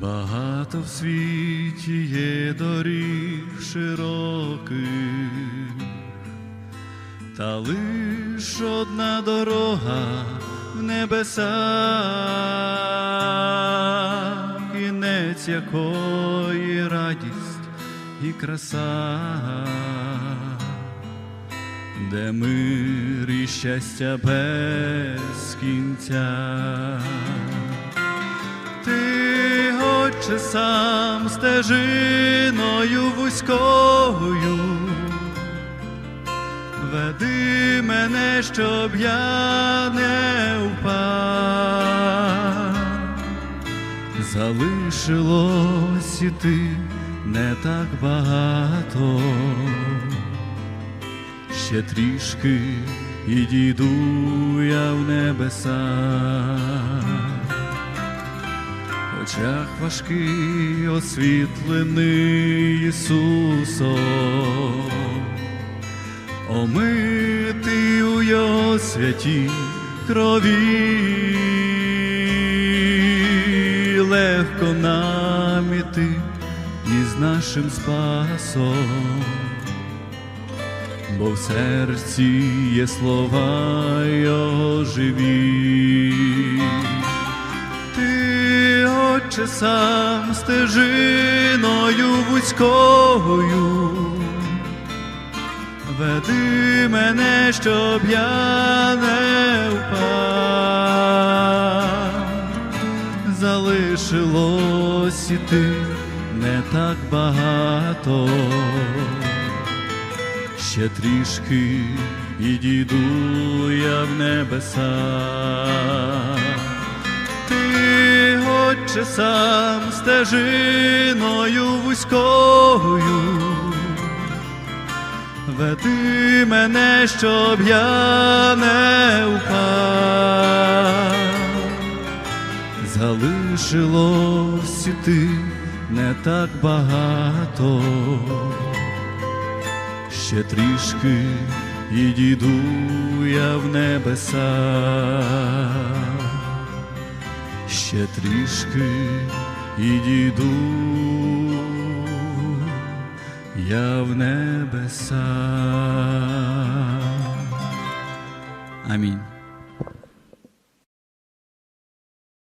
Багато в світі є доріг широких, та лиш одна дорога в небеса, кінець якої радість і краса, де мир і щастя без кінця. Ти, Отче, сам стежиною вузькою, веди мене, щоб я не впав. Залишилось іти не так багато, ще трішки і дійду я в небеса очах важкий освітлений Ісусом, омитий у Його святій крові, легко нам іти із нашим спасом. Бо в серці є слова Його живі. Отче, сам стежиною вузькою, веди мене, щоб я не впав. Залишилось іти не так багато, ще трішки і дійду я в небеса. Ти, Отче, сам стежиною вузькою, веди мене, щоб я не впав. Залишилось іти не так багато, ще трішки і дійду я в небеса ще трішки і дійду я в небеса. Амінь.